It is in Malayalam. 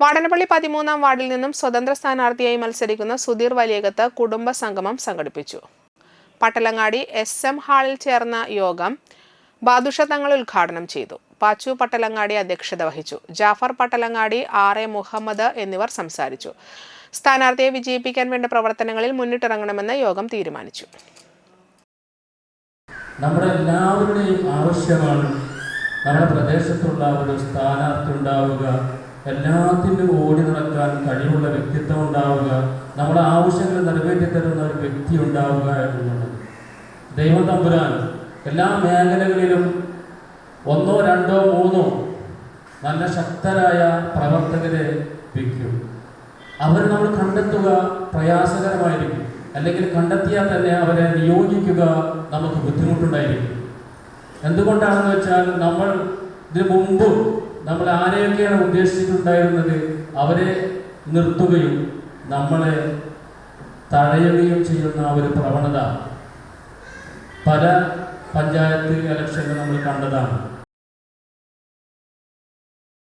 വാടനപ്പള്ളി പതിമൂന്നാം വാർഡിൽ നിന്നും സ്വതന്ത്ര സ്ഥാനാർത്ഥിയായി മത്സരിക്കുന്ന സുധീർ വലിയകത്ത് കുടുംബ സംഗമം സംഘടിപ്പിച്ചു. പട്ടലങ്ങാടി എസ് എം ഹാളിൽ ചേർന്ന യോഗം ബാദുഷ തങ്ങൾ ഉദ്ഘാടനം ചെയ്തു. പാച്ചു പട്ടലങ്ങാടി അധ്യക്ഷത വഹിച്ചു. ജാഫർ പട്ടലങ്ങാടി ആർ എ മുഹമ്മദ് എന്നിവർ സംസാരിച്ചു. സ്ഥാനാർത്ഥിയെ വിജയിപ്പിക്കാൻ വേണ്ട പ്രവർത്തനങ്ങളിൽ മുന്നിട്ടിറങ്ങണമെന്ന് യോഗം തീരുമാനിച്ചു. നമ്മുടെ എല്ലാവരുടെയും ആവശ്യമാണ് നമ്മുടെ പ്രദേശത്തുള്ള ഒരു സ്ഥാനാർത്ഥി ഉണ്ടാവുക. എല്ലാത്തിനും ഓടി നടക്കാൻ കഴിവുള്ള വ്യക്തിത്വം ഉണ്ടാവുക നമ്മുടെ ആവശ്യങ്ങൾ നിറവേറ്റി തരുന്ന ഒരു വ്യക്തി ഉണ്ടാവുക എന്നുള്ളത്. ദൈവം തമ്പുരാൻ എല്ലാ മേഖലകളിലും ഒന്നോ രണ്ടോ മൂന്നോ നല്ല ശക്തരായ പ്രവർത്തകരെ വയ്ക്കും അവർ നമ്മൾ കണ്ടെത്തുക പ്രയാസകരമായിരിക്കും. അല്ലെങ്കിൽ കണ്ടെത്തിയാൽ തന്നെ അവരെ നിയോഗിക്കുക നമുക്ക് ബുദ്ധിമുട്ടുണ്ടായിരിക്കും. എന്തുകൊണ്ടാണെന്ന് വെച്ചാൽ നമ്മൾ ഇതിനു മുമ്പ് നമ്മൾ ആരെയൊക്കെയാണ് ഉദ്ദേശിച്ചിട്ടുണ്ടായിരുന്നത്? അവരെ നിർത്തുകയും നമ്മളെ തഴയുകയും ചെയ്യുന്ന ഒരു പ്രവണത പല പഞ്ചായത്ത് ഇലക്ഷനിൽ നമ്മൾ കണ്ടതാണ്.